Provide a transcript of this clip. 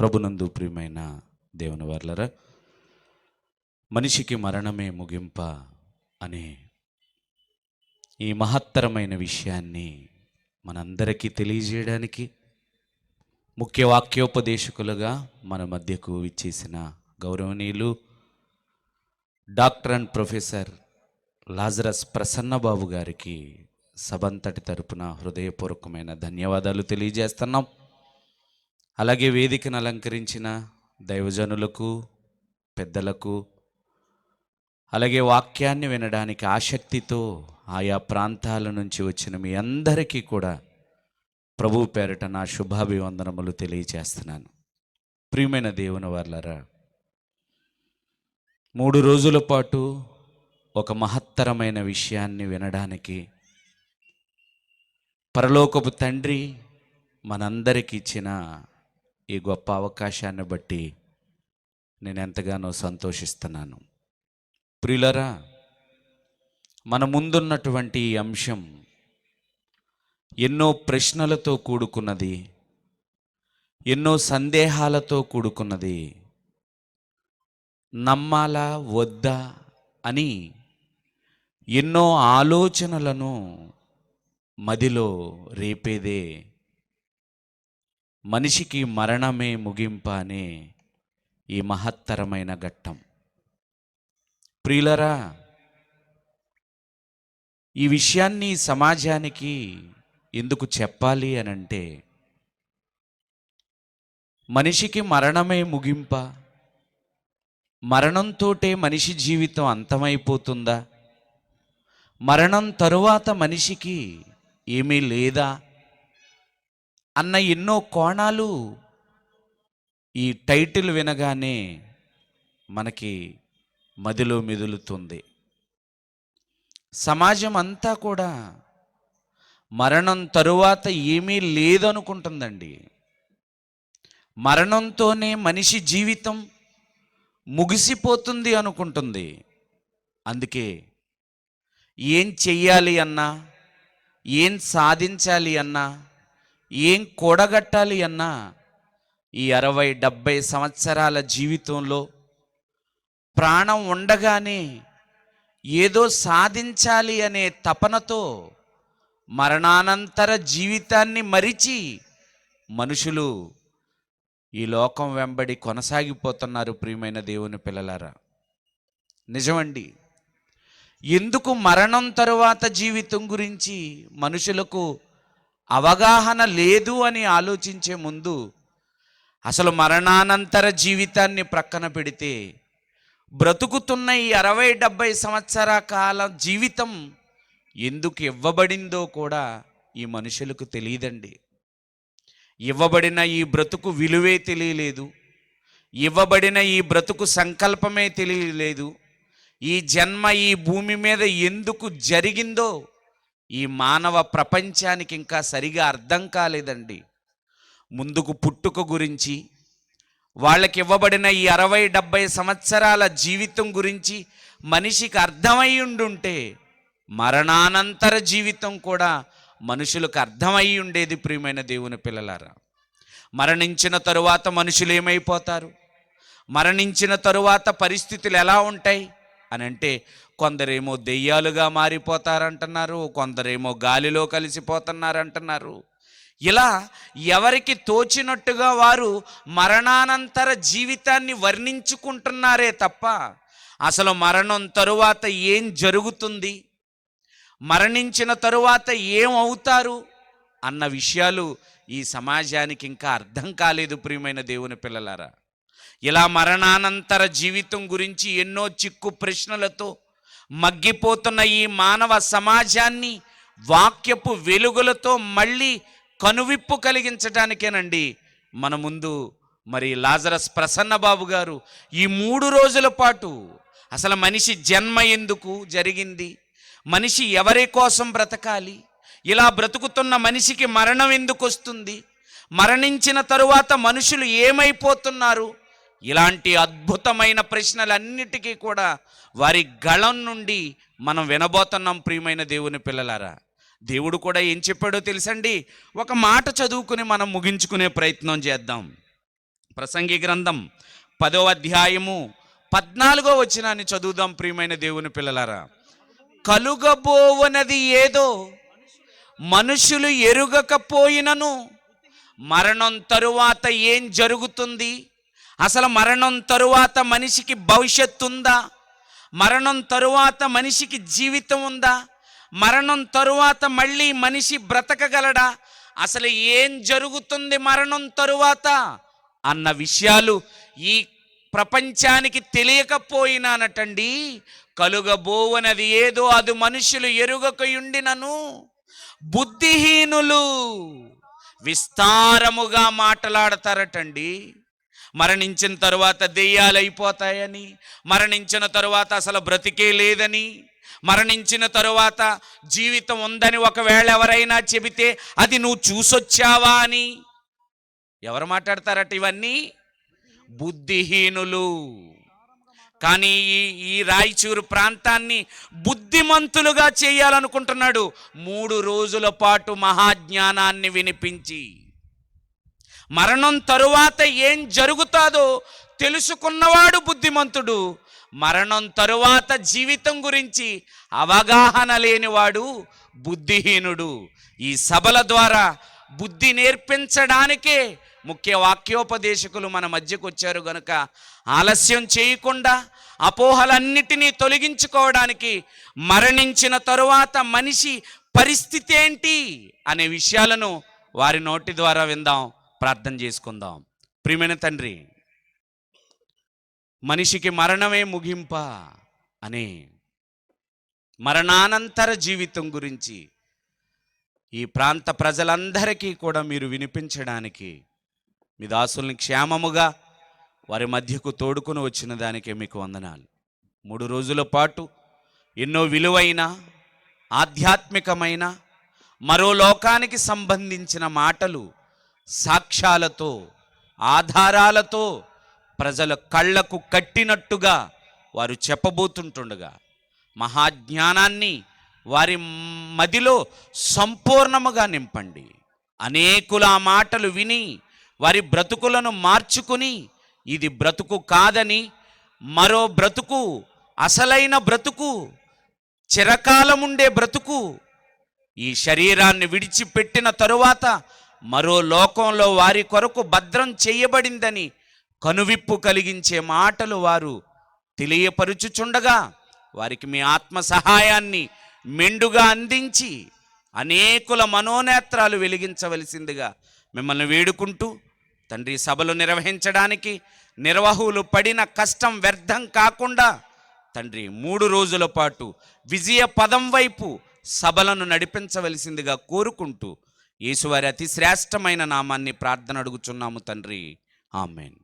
ప్రభునందు ప్రియమైన దేవుని వర్లరా మనిషికి మరణమే ముగింప అనే ఈ మహత్తరమైన విషయాన్ని మనందరికీ తెలియజేయడానికి ముఖ్య వాక్యోపదేశకులుగా మన మధ్యకు ఇచ్చేసిన గౌరవనీయులు doctor and professor Lazarus Prasannababu గారికి సభంతటి తరపున హృదయపూర్వకమైన ధన్యవాదాలు తెలియజేస్తున్నాం. అలాగే వేదికను అలంకరించిన దైవజనులకు పెద్దలకు అలాగే వాక్యాన్ని వినడానికి ఆసక్తితో ఆయా ప్రాంతాల నుంచి వచ్చిన మీ అందరికీ కూడా ప్రభు పేరట నా శుభాభివందనములు తెలియజేస్తున్నాను ప్రియమైన దేవుని వర్లరా మూడు రోజుల పాటు ఒక మహత్తరమైన విషయాన్ని వినడానికి పరలోకపు తండ్రి మనందరికి ఇచ్చిన ఈ గొప్ప అవకాశాన్ని బట్టి నేను ఎంతగానో సంతోషిస్తున్నాను. ప్రియులరా మన ముందున్నటువంటి ఈ అంశం ఎన్నో ప్రశ్నలతో కూడుకున్నది ఎన్నో సందేహాలతో కూడుకున్నది నమ్మాలా వద్దా అని ఎన్నో ఆలోచనలను మదిలో రేపేదే మనిషికి మరణమే ముగింప అనే ఈ మహత్తరమైన ఘట్టం. ప్రియులరా ఈ విషయాన్ని సమాజానికి ఎందుకు చెప్పాలి అని అంటే మనిషికి మరణమే ముగింప? మరణంతోటే మనిషి జీవితం అంతమైపోతుందా? మరణం తరువాత మనిషికి ఏమీ లేదా? అన్న ఎన్నో కోణాలు ఈ టైటిల్ వినగానే మనకి మదిలో మెదులుతుంది. సమాజం అంతా కూడా మరణం తరువాత ఏమీ లేదనుకుంటుందండి. మరణంతోనే మనిషి జీవితం ముగిసిపోతుంది అనుకుంటుంది. అందుకే ఏం చెయ్యాలి అన్నా ఏం సాధించాలి అన్నా ఏం కూడగట్టాలి అన్నా ఈ అరవై డెబ్భై సంవత్సరాల జీవితంలో ప్రాణం ఉండగానే ఏదో సాధించాలి అనే తపనతో మరణానంతర జీవితాన్ని మరిచి మనుషులు ఈ లోకం వెంబడి కొనసాగిపోతున్నారు ప్రియమైన దేవుని పిల్లలారా. నిజమండి. ఎందుకు మరణం తరువాత జీవితం గురించి మనుషులకు అవగాహన లేదు అని ఆలోచించే ముందు అసలు మరణానంతర జీవితాన్ని ప్రక్కన పెడితే బ్రతుకుతున్న ఈ అరవై డెబ్భై సంవత్సర కాల జీవితం ఎందుకు ఇవ్వబడిందో కూడా ఈ మనుషులకు తెలియదండి. ఇవ్వబడిన ఈ బ్రతుకు విలువే తెలియలేదు. ఇవ్వబడిన ఈ బ్రతుకు సంకల్పమే తెలియలేదు. ఈ జన్మ ఈ భూమి మీద ఎందుకు జరిగిందో ఈ మానవ ప్రపంచానికి ఇంకా సరిగా అర్థం కాలేదండి. ముందుకు పుట్టుక గురించి వాళ్ళకి ఇవ్వబడిన ఈ అరవై డెబ్భై సంవత్సరాల జీవితం గురించి మనిషికి అర్థమై ఉండుంటే మరణానంతర జీవితం కూడా మనుషులకు అర్థమై ఉండేది ప్రియమైన దేవుని పిల్లలారా. మరణించిన తరువాత మనుషులు ఏమైపోతారు? మరణించిన తరువాత పరిస్థితులు ఎలా ఉంటాయి? అని అంటే కొందరేమో దెయ్యాలుగా మారిపోతారంటున్నారు కొందరేమో గాలిలో కలిసిపోతున్నారంటున్నారు. ఇలా ఎవరికి తోచినట్టుగా వారు మరణానంతర జీవితాన్ని వర్ణించుకుంటున్నారే తప్ప అసలు మరణం తరువాత ఏం జరుగుతుంది? మరణించిన తరువాత ఏమవుతారు అన్న విషయాలు ఈ సమాజానికి ఇంకా అర్థం కాలేదు ప్రియమైన దేవుని పిల్లలారా. ఇలా మరణానంతర జీవితం గురించి ఎన్నో చిక్కు ప్రశ్నలతో మగ్గిపోతున్న ఈ మానవ సమాజాన్ని వాక్యపు వెలుగులతో మళ్ళీ కనువిప్పు కలిగించడానికేనండి మన ముందు మరి లాజరస్ ప్రసన్నబాబు గారు ఈ మూడు రోజుల పాటు అసలు మనిషి జన్మ ఎందుకు జరిగింది? మనిషి ఎవరి కోసం బ్రతకాలి? ఇలా బ్రతుకుతున్న మనిషికి మరణం ఎందుకు వస్తుంది? మరణించిన తరువాత మనుషులు ఏమైపోతున్నారు? ఇలాంటి అద్భుతమైన ప్రశ్నలన్నిటికీ కూడా వారి గళం నుండి మనం వినబోతున్నాం ప్రియమైన దేవుని పిల్లలారా. దేవుడు కూడా ఏం చెప్పాడో తెలుసండి? ఒక మాట చదువుకుని మనం ముగించుకునే ప్రయత్నం చేద్దాం. ప్రసంగి గ్రంథం పదో అధ్యాయము పద్నాలుగో వచ్చినాన్ని చదువుదాం ప్రియమైన దేవుని పిల్లలారా. కలుగబోవనది ఏదో మనుషులు ఎరుగకపోయినను మరణం తరువాత ఏం జరుగుతుంది? అసలు మరణం తరువాత మనిషికి భవిష్యత్తు ఉందా? మరణం తరువాత మనిషికి జీవితం ఉందా? మరణం తరువాత మళ్ళీ మనిషి బ్రతకగలడా? అసలు ఏం జరుగుతుంది మరణం తరువాత? అన్న విషయాలు ఈ ప్రపంచానికి తెలియకపోయినానటండి. కలుగబోవనది ఏదో అది మనుషులు ఎరుగకయుండినను బుద్ధిహీనులు విస్తారముగా మాట్లాడతారటండి. మరణించిన తరువాత దెయ్యాలైపోతాయని మరణించిన తరువాత అసలు బ్రతికే లేదని మరణించిన తరువాత జీవితం ఉందని ఒకవేళ ఎవరైనా చెబితే అది నువ్వు చూసొచ్చావా అని? ఎవరు మాట్లాడతారట ఇవన్నీ? బుద్ధిహీనులు. కానీ ఈ ఈ రాయచూరు ప్రాంతాన్ని బుద్ధిమంతులుగా చేయాలనుకుంటున్నాడు. మూడు రోజుల పాటు మహాజ్ఞానాన్ని వినిపించి. మరణం తరువాత ఏం జరుగుతాదో తెలుసుకున్నవాడు బుద్ధిమంతుడు. మరణం తరువాత జీవితం గురించి అవగాహన లేనివాడు బుద్ధిహీనుడు. ఈ సభల ద్వారా బుద్ధి నేర్పించడానికే ముఖ్య వాక్యోపదేశకులు మన మధ్యకు వచ్చారు గనుక ఆలస్యం చేయకుండా అపోహలన్నిటినీ తొలగించుకోవడానికి మరణించిన తరువాత మనిషి పరిస్థితి ఏంటి అనే విషయాలను వారి నోటి ద్వారా విందాం. ప్రార్థన చేసుకుందాం. ప్రియమైన తండ్రి మనిషికి మరణమే ముగింప అనే మరణానంతర జీవితం గురించి ఈ ప్రాంత ప్రజలందరికీ కూడా మీరు వినిపించడానికి మీ దాసుల్ని క్షేమముగా వారి మధ్యకు తోడుకుని వచ్చిన దానికే మీకు వందనాలు. మూడు రోజుల పాటు ఎన్నో విలువైన ఆధ్యాత్మికమైన మరో లోకానికి సంబంధించిన మాటలు సాక్ష్యాలతో ఆధారాలతో ప్రజల కళ్ళకు కట్టినట్టుగా వారు చెప్పబోతుంటుండగా మహాజ్ఞానాన్ని వారి మదిలో సంపూర్ణముగా నింపండి. అనేకుల ఆ మాటలు విని వారి బ్రతుకులను మార్చుకుని ఇది బ్రతుకు కాదని మరో బ్రతుకు అసలైన బ్రతుకు చిరకాలముండే బ్రతుకు ఈ శరీరాన్ని విడిచిపెట్టిన తరువాత మరో లోకంలో వారి కొరకు భద్రం చేయబడిందని కనువిప్పు కలిగించే మాటలు వారు తెలియపరుచుచుండగా వారికి మీ ఆత్మ సహాయాన్ని మెండుగా అందించి అనేకుల మనోనేత్రాలు వెలిగించవలసిందిగా మిమ్మల్ని వేడుకుంటూ తండ్రి సభలు నిర్వహించడానికి నిర్వాహకులు పడిన కష్టం వ్యర్థం కాకుండా తండ్రి మూడు రోజుల పాటు విజయ పదం వైపు సభలను నడిపించవలసిందిగా కోరుకుంటూ యేసువారి అతి శ్రేష్టమైన నామాన్ని ప్రార్థన అడుగుచున్నాము తండ్రి. ఆమెన్.